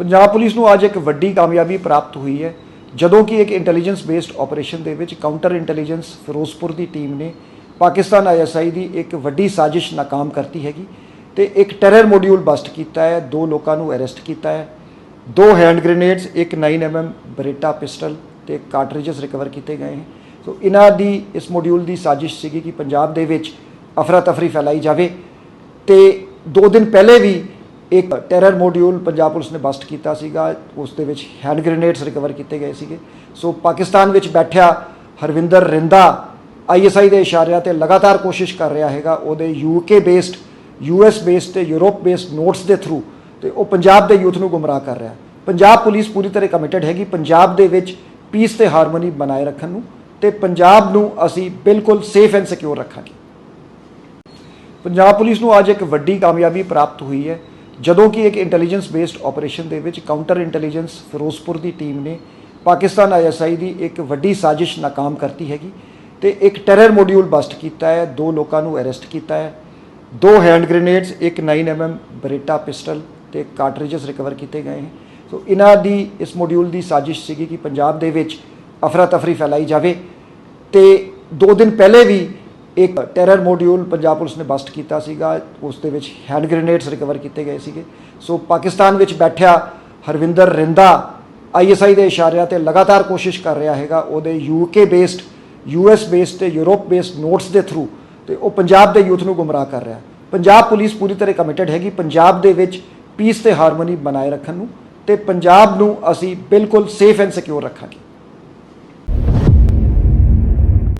Punjab police ਨੂੰ ਅੱਜ ਇੱਕ ਵੱਡੀ ਕਾਮਯਾਬੀ ਪ੍ਰਾਪਤ ਹੋਈ ਹੈ, ਜਦੋਂ ਕਿ ਇੱਕ ਇੰਟੈਲੀਜੈਂਸ ਬੇਸਡ ਆਪਰੇਸ਼ਨ ਦੇ ਵਿੱਚ ਕਾਊਂਟਰ ਇੰਟੈਲੀਜੈਂਸ ਫਿਰੋਜ਼ਪੁਰ ਦੀ ਟੀਮ ਨੇ ਪਾਕਿਸਤਾਨ ਆਈਐਸਆਈ ਦੀ ਇੱਕ ਵੱਡੀ ਸਾਜ਼ਿਸ਼ ਨਾਕਾਮ ਕਰਤੀ ਹੈਗੀ ਤੇ ਇੱਕ ਟੈਰਰ ਮੋਡਿਊਲ ਬਸਟ ਕੀਤਾ ਹੈ, ਦੋ ਲੋਕਾਂ ਨੂੰ ਅਰੈਸਟ ਕੀਤਾ ਹੈ, ਦੋ ਹੈਂਡ ਗ੍ਰੇਨੇਡਸ ਇੱਕ 9mm ਬਰੇਟਾ ਪਿਸਟਲ ਤੇ ਕਾਰਟ੍ਰਿਜਸ ਰਿਕਵਰ ਕੀਤੇ ਗਏ ਹਨ ਸੋ ਇਹਨਾਂ ਦੀ ਇਸ ਮੋਡਿਊਲ ਦੀ ਸਾਜ਼ਿਸ਼ ਸੀਗੀ ਕਿ ਪੰਜਾਬ ਦੇ ਵਿੱਚ ਅਫਰਾ ਤਫਰੀ ਫੈਲਾਈ ਜਾਵੇ ਤੇ ਦੋ ਦਿਨ ਪਹਿਲੇ ਵੀ ਇੱਕ ਟੈਰਰ ਮੋਡਿਊਲ ਪੰਜਾਬ ਪੁਲਿਸ ਨੇ ਬਸਟ ਕੀਤਾ ਸੀਗਾ, ਉਸ ਦੇ ਵਿੱਚ ਹੈਂਡ ਗ੍ਰੇਨੇਡਸ ਰਿਕਵਰ ਕੀਤੇ ਗਏ ਸੀਗੇ। ਸੋ ਪਾਕਿਸਤਾਨ ਵਿੱਚ ਬੈਠਿਆ ਹਰਵਿੰਦਰ ਰਿੰਦਾ ਆਈਐਸਆਈ ਦੇ ਇਸ਼ਾਰਿਆਂ ਤੇ ਲਗਾਤਾਰ ਕੋਸ਼ਿਸ਼ ਕਰ ਰਿਹਾ ਹੈਗਾ। ਉਹਦੇ ਯੂਕੇ ਬੇਸਡ ਯੂਐਸ ਬੇਸਡ ਤੇ ਯੂਰਪ ਬੇਸਡ ਨੋਟਸ ਦੇ ਥਰੂ ਤੇ ਉਹ ਪੰਜਾਬ ਦੇ ਯੂਥ ਨੂੰ ਗੁੰਮਰਾਹ ਕਰ ਰਿਹਾ। ਪੰਜਾਬ ਪੁਲਿਸ ਪੂਰੀ ਤਰ੍ਹਾਂ ਕਮਿਟਡ ਹੈਗੀ, ਪੰਜਾਬ ਦੇ ਵਿੱਚ ਪੀਸ ਤੇ ਹਾਰਮੋਨੀ ਬਣਾਏ ਰੱਖਣ ਨੂੰ ਤੇ ਪੰਜਾਬ ਨੂੰ ਅਸੀਂ ਬਿਲਕੁਲ ਸੇਫ ਐਂਡ ਸਿਕਿਉਰ ਰੱਖਾਂਗੇ। ਪੰਜਾਬ ਪੁਲਿਸ ਨੂੰ ਅੱਜ ਇੱਕ ਵੱਡੀ ਕਾਮਯਾਬੀ ਪ੍ਰਾਪਤ ਹੋਈ ਹੈ। ਜਦੋਂ ਕਿ ਇੱਕ ਇੰਟੈਲੀਜੈਂਸ ਬੇਸਡ ਆਪਰੇਸ਼ਨ ਦੇ ਵਿੱਚ ਕਾਊਂਟਰ ਇੰਟੈਲੀਜੈਂਸ ਫਿਰੋਜ਼ਪੁਰ ਦੀ ਟੀਮ ਨੇ ਪਾਕਿਸਤਾਨ ਆਈਐਸਆਈ ਦੀ ਇੱਕ ਵੱਡੀ ਸਾਜ਼ਿਸ਼ ਨਾਕਾਮ ਕਰਤੀ ਹੈਗੀ ਤੇ ਇੱਕ ਟੈਰਰ ਮੋਡਿਊਲ ਬਸਟ ਕੀਤਾ ਹੈ, ਦੋ ਲੋਕਾਂ ਨੂੰ ਅਰੈਸਟ ਕੀਤਾ ਹੈ, ਦੋ ਹੈਂਡ ਗ੍ਰੇਨੇਡਸ ਇੱਕ 9mm ਬਰੇਟਾ ਪਿਸਟਲ ਤੇ ਕਾਰਟ੍ਰਿਜਸ ਰਿਕਵਰ ਕੀਤੇ ਗਏ ਹਨ। ਸੋ ਇਹਨਾਂ ਦੀ ਇਸ ਮੋਡਿਊਲ ਦੀ ਸਾਜ਼ਿਸ਼ ਸੀਗੀ ਕਿ ਪੰਜਾਬ ਦੇ ਵਿੱਚ ਅਫਰਾ ਤਫਰੀ ਫੈਲਾਈ ਜਾਵੇ ਤੇ ਦੋ ਦਿਨ ਪਹਿਲੇ ਵੀ ਇੱਕ ਟੈਰਰ ਮੋਡਿਊਲ ਪੰਜਾਬ ਪੁਲਿਸ ਨੇ ਬਸਟ ਕੀਤਾ ਸੀਗਾ, ਉਸ ਦੇ ਵਿੱਚ ਹੈਂਡ ਗ੍ਰੇਨੇਡਸ ਰਿਕਵਰ ਕੀਤੇ ਗਏ ਸੀਗੇ। ਸੋ ਪਾਕਿਸਤਾਨ ਵਿੱਚ ਬੈਠਿਆ ਹਰਵਿੰਦਰ ਰਿੰਦਾ ਆਈਐਸਆਈ ਦੇ ਇਸ਼ਾਰਿਆਂ ਤੇ ਲਗਾਤਾਰ ਕੋਸ਼ਿਸ਼ ਕਰ ਰਿਹਾ ਹੈਗਾ। ਉਹਦੇ ਯੂਕੇ ਬੇਸਡ ਯੂਐਸ ਬੇਸਡ ਤੇ ਯੂਰਪ ਬੇਸਡ ਨੋਟਸ ਦੇ ਥਰੂ ਤੇ ਉਹ ਪੰਜਾਬ ਦੇ ਯੂਥ ਨੂੰ ਗੁੰਮਰਾਹ ਕਰ ਰਿਹਾ। ਪੰਜਾਬ ਪੁਲਿਸ ਪੂਰੀ ਤਰ੍ਹਾਂ ਕਮਿਟਡ ਹੈਗੀ, ਪੰਜਾਬ ਦੇ ਵਿੱਚ ਪੀਸ ਤੇ ਹਾਰਮੋਨੀ ਬਣਾਏ ਰੱਖਣ ਨੂੰ ਤੇ ਪੰਜਾਬ ਨੂੰ ਅਸੀਂ ਬਿਲਕੁਲ ਸੇਫ ਐਂਡ ਸਿਕਿਉਰ ਰੱਖਾਂਗੇ।